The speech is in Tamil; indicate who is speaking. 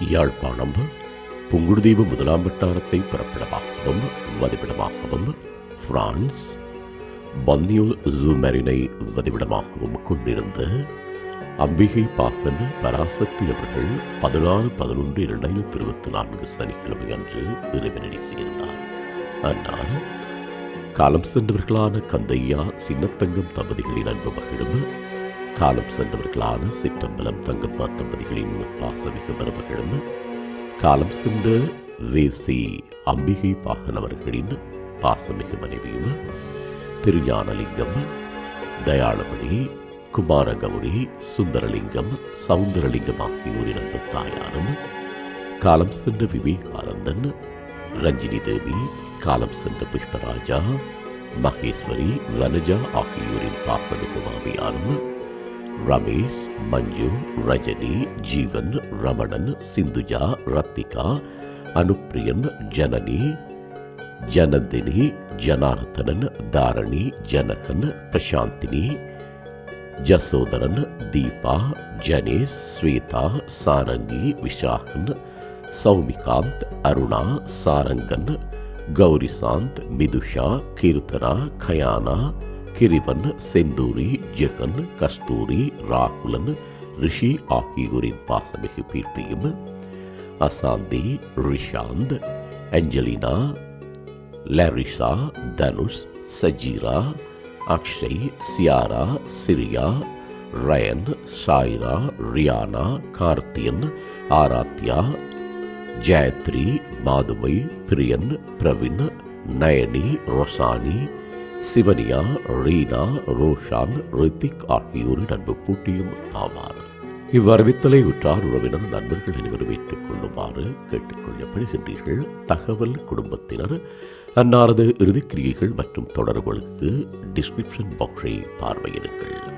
Speaker 1: யாழ்ப்பாணம் புங்குடுதீவு முதலாம் வட்டாரத்தை பிறப்பிடமாகவும் வதிவிடமாகவும் பிரான்ஸ் பன்னியுல் ஜூமெரினை வதிவிடமாகவும் கொண்டிருந்த அம்பிகை பாகன் பராசக்தி அவர்கள் பதினாறு பதினொன்று இரண்டாயிரத்தி இருபத்தி நான்கு சனிக்கிழமை அன்று இறைவனடி சேர்ந்தார். ஆனால் காலம் சென்றவர்களான கந்தையா சின்னத்தங்கம் தம்பதிகளின் அன்பு மகிழும் காலம் சென்றவர்களான சிற்றம்பலம் தங்கம் தம்பதிகளின் பாசமிகு மருமகளும் காலம் சென்ற வேசி அம்பிகை பாகன் அவர்களின் பாசமிகு மனைவியும் திருஞானலிங்கம் தயாளமணி குமாரகௌரி சுந்தரலிங்கம் சவுந்தரலிங்கம் ஆகியோரின் தாயாரும் காலம் சென்ற விவேகானந்தன் ரஞ்சினி தேவி காலம் சென்ற புஷ்பராஜா மகேஸ்வரி வனஜா ஆகியோரின் பாசமிகு மாமியாரும் ரமேஷ் மஞ்சு ரஜினி ஜீவன் ரமணன் சிந்துஜா ரத்திகா அனுப்பிரியன் ஜனனி ஜனந்தினி ஜனார்த்தனன் தாரணி ஜனகன் பிரசாந்தினி ஜசோதரன் தீபா ஜனேஷ் ஸ்வேதா சாரங்கி விஷாகன் சௌமிகாந்த் அருணா சாரங்கன் கௌரிசாந்த் மிதுஷா கீர்த்தனா கயானா கிரிவன் செந்தூரி ஜெகன் கஸ்தூரி ராகுலன் ரிஷி ஆகியோரின் பாசமிகு கீர்த்தியும் Asanthi Rishanth Angelina Larisha Dhanush Sajeera Akshay Ciara Siriya Ryan Saira Riyana Karthiyan Aradhya Jayathri Mathumai Priyan Praveen Nayani Rosani Sivaniya Reena Roshan Rithik ஆகியோரின் அன்பு பூட்டியும் ஆவார். இவ்வறிவித்தலை உற்றார் உறவினர் நண்பர்கள் அனைவரும் ஏற்றுக் கொள்ளுமாறு கேட்டுக்கொள்ளப்படுகின்றீர்கள் தகவல் குடும்பத்தினர் அன்னாரது இறுதிக்கிரியைகள் மற்றும் தொடர்புகளுக்கு டிஸ்கிரிப்ஷன் பாக்ஸை பார்வையிடுங்கள்.